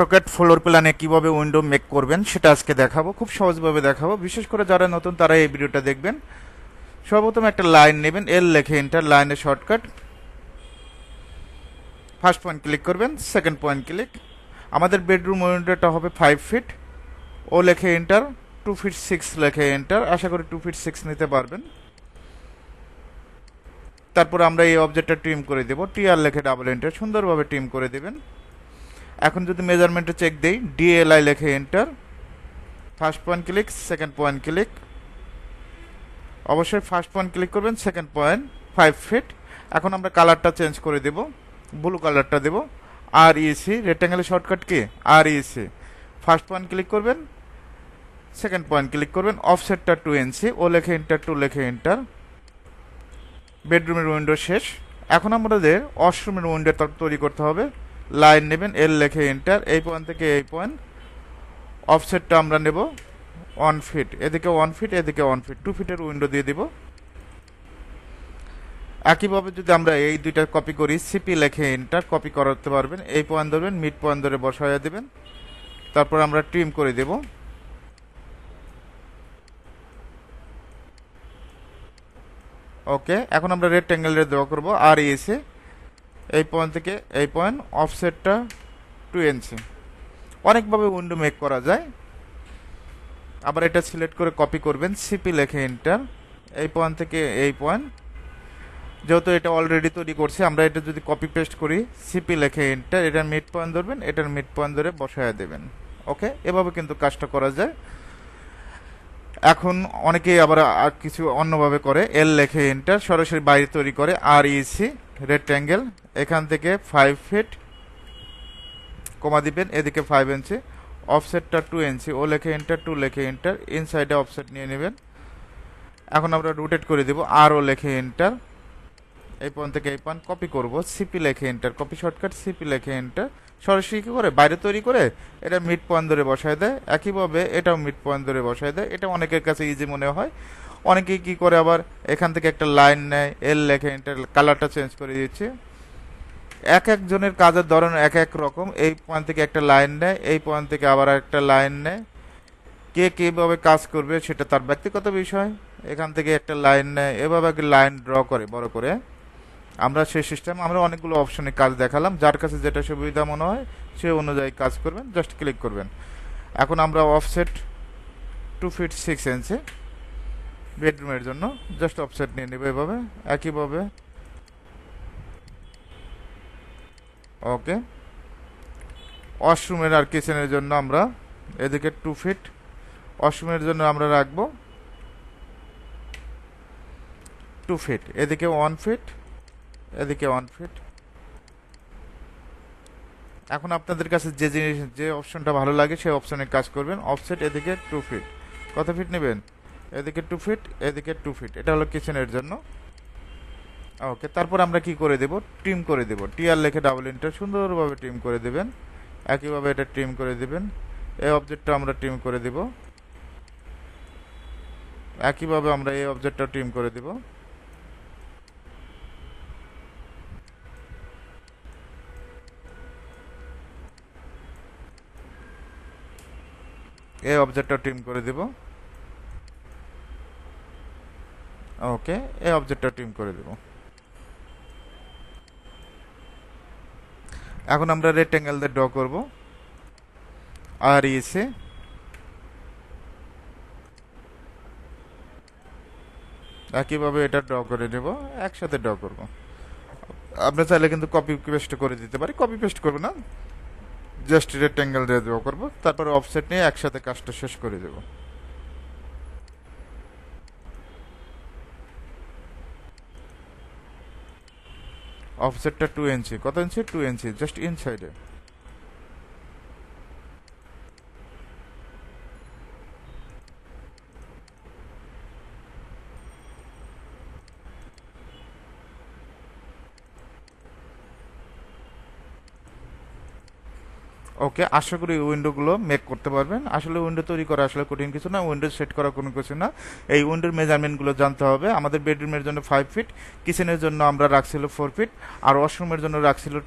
AutoCAD floor প্ল্যানে কীভাবে window make করবেন সেটা আজকে দেখাবো, খুব সহজভাবে দেখাবো। বিশেষ করে যারা নতুন, তারা এই ভিডিওটা দেখবেন। সর্বপ্রথম একটা লাইন নেবেন এল লেখে এন্টার লাইনে শর্টকাট ফার্স্ট পয়েন্ট ক্লিক করবেন সেকেন্ড পয়েন্ট ক্লিক আমাদের বেডরুম উইন্ডোটা হবে ফাইভ ফিট ও লেখে এন্টার টু ফিট সিক্স লেখে এন্টার আশা করি টু ফিট সিক্স নিতে পারবেন। তারপর আমরা এই অবজেক্টটা ট্রিম করে দেবো। টিআর লেখে ডাবল এন্টার সুন্দরভাবে ট্রিম করে দেবেন। এখন যদি মেজারমেন্টে চেক দেই ডিএলআই লেখে enter first point click second point click অবশ্যই ফার্স্ট পয়েন্ট ক্লিক করবেন সেকেন্ড পয়েন্ট ফাইভ ফিট এখন আমরা কালারটা চেঞ্জ করে দেব ব্লু কালারটা দেব আর ইসি রেক্টাঙ্গেলের শর্টকাট কি? R E C first point click করবেন সেকেন্ড পয়েন্ট ক্লিক করবেন অফসেটটা টু এনসি ও লেখে এন্টার টু লেখে এন্টার বেডরুমের উইন্ডো শেষ. এখন আমাদের ওয়াশরুমের উইন্ডো তৈরি করতে হবে। লাইন নেবেন এল লেখে এন্টার এই পয়েন্ট থেকে এই পয়েন্ট অফসেটটা আমরা নেব ওয়ান ফিট এদিকে ওয়ান ফিট এদিকে ওয়ান ফিট টু ফিটের উইন্ডো দিয়ে দিব। একইভাবে যদি আমরা এই দুইটা কপি করি সিপি লেখে এন্টার কপি করাতে পারবেন এই পয়েন্ট ধরবেন মিড পয়েন্ট ধরে বসাইয়া দেবেন, তারপর আমরা ট্রিম করে দেব। ওকে এখন আমরা রেক্ট্যাঙ্গেলের দেওয়া করব আর এসে এই পয়েন্ট থেকে এই পয়েন্ট অফসেটটা টু এনসি অনেকভাবে উইন্ডো মেক করা যায়। আবার এটা সিলেক্ট করে কপি করবেন সিপি লেখে এন্টার এই পয়েন্ট থেকে এই পয়েন্ট যেহেতু এটা অলরেডি তৈরি করছে, আমরা এটা যদি কপি পেস্ট করি সিপি লেখে এন্টার এটার মিড পয়েন্ট ধরবেন, এটার মিড পয়েন্ট ধরে বসায় দেবেন। ওকে এভাবে কিন্তু কাজটা করা যায়। এখন অনেকেই আবার কিছু অন্যভাবে করে এল লেখে এন্টার সরাসরি বাইরে তৈরি করে আর ইসি রেক্ট্যাঙ্গেল এখান থেকে ফাইভ ফিট কমা দিবেন, এদিকে ফাইভ ইঞ্চি অফসেটটা টু ইঞ্চি ও লেখে এন্টার টু লেখে এন্টার ইনসাইডে অফসেট নিয়ে নেবেন। এখন আমরা রোটেট করে দেব, আর ও লেখে এন্টার এই পয়েন্ট থেকে এই পয়েন্ট কপি করব সিপি লেখে এন্টার কপি শর্টকাট সিপি লেখে এন্টার সরাসরি কি করে, বাইরে তৈরি করে, এটা মিড পয়েন্ট ধরে বসায় দেয়। একইভাবে এটাও মিড পয়েন্ট ধরে বসায় দেয়, এটা অনেকের কাছে ইজি মনে হয়। অনেকেই কি করে আবার এখান থেকে একটা লাইন নেয় এল লেখে এন্টার কালারটা চেঞ্জ করে দিচ্ছে এক একজনের কাজের ধরন এক এক রকম। এই পয়েন্ট থেকে একটা লাইন নেয়, এই পয়েন্ট থেকে আবার একটা লাইন নেয়। কে কীভাবে কাজ করবে সেটা তার ব্যক্তিগত বিষয়। এখান থেকে একটা লাইন নেয়, এভাবে লাইন ড্র করে, বড় করে। আমরা সেই সিস্টেম আমরা অনেকগুলো অপশনে কাজ দেখালাম। যার কাছে যেটা সুবিধা মনে হয়, সে অনুযায়ী কাজ করবেন জাস্ট ক্লিক করবেন। এখন আমরা offset two feet six inch বেডরুমের জন্য। জাস্ট অফসেট নিয়ে নেব এভাবে, একইভাবে। ওকে ওয়াশরুমের আর কিচেনের জন্য আমরা এদিকে টু ফিট ওয়াশরুমের জন্য আমরা রাখব টু ফিট এদিকে ওয়ান ফিট এদিকে ওয়ান ফিট এখন আপনাদের কাছে যে জিনিস, যে অপশনটা ভালো লাগে, সেই অপশনে কাজ করবেন। অফসেট এদিকে টু ফিট কত ফিট নেবেন? এদিকে টু ফিট এদিকে টু ফিট এটা হলো কিচেনের জন্য। ওকে তারপর আমরা কি করে দেব? ট্রিম করে দেব। টিআর লেখে ডাবল ইন্টার সুন্দরভাবে ট্রিম করে দেবেন। একইভাবে এটা ট্রিম করে দেবেন। এই অবজেক্টটা আমরা ট্রিম করে দেব। একইভাবে আমরা এই অবজেক্টটা ট্রিম করে দেব। এই অবজেক্টটা ট্রিম করে দেব। ওকে এই অবজেক্টটা ট্রিম করে দেব। এখন আমরা রেক্টেঙ্গেল দিয়ে ড্র করব। আর ইসে একইভাবে এটা ড্র করে নেব, একসাথে ড্র করব। আমরা চাইলে কিন্তু কপি পেস্ট করে দিতে পারি কপি পেস্ট করব না। জাস্ট রেক্টেঙ্গেল দিয়ে ড্র করব, তারপরে অফসেট নিয়ে একসাথে কাজটা শেষ করে দেব। অফসেটটা টু ইঞ্চি কত ইঞ্চি টু ইঞ্চি জাস্ট ইনসাইডে ওকে, আশা করি উইন্ডোগুলো মেক করতে পারবেন। আসলে উইন্ডো তৈরি করা আসলে কঠিন কিছু না উইন্ডো সেট করা কোনো কিছু না। এই উইন্ডোর মেজারমেন্টগুলো জানতে হবে। আমাদের বেডরুমের জন্য ফাইভ ফিট কিচেনের জন্য আমরা রাখছিল ফোর ফিট আর ওয়াশরুমের জন্য রাখছিল টু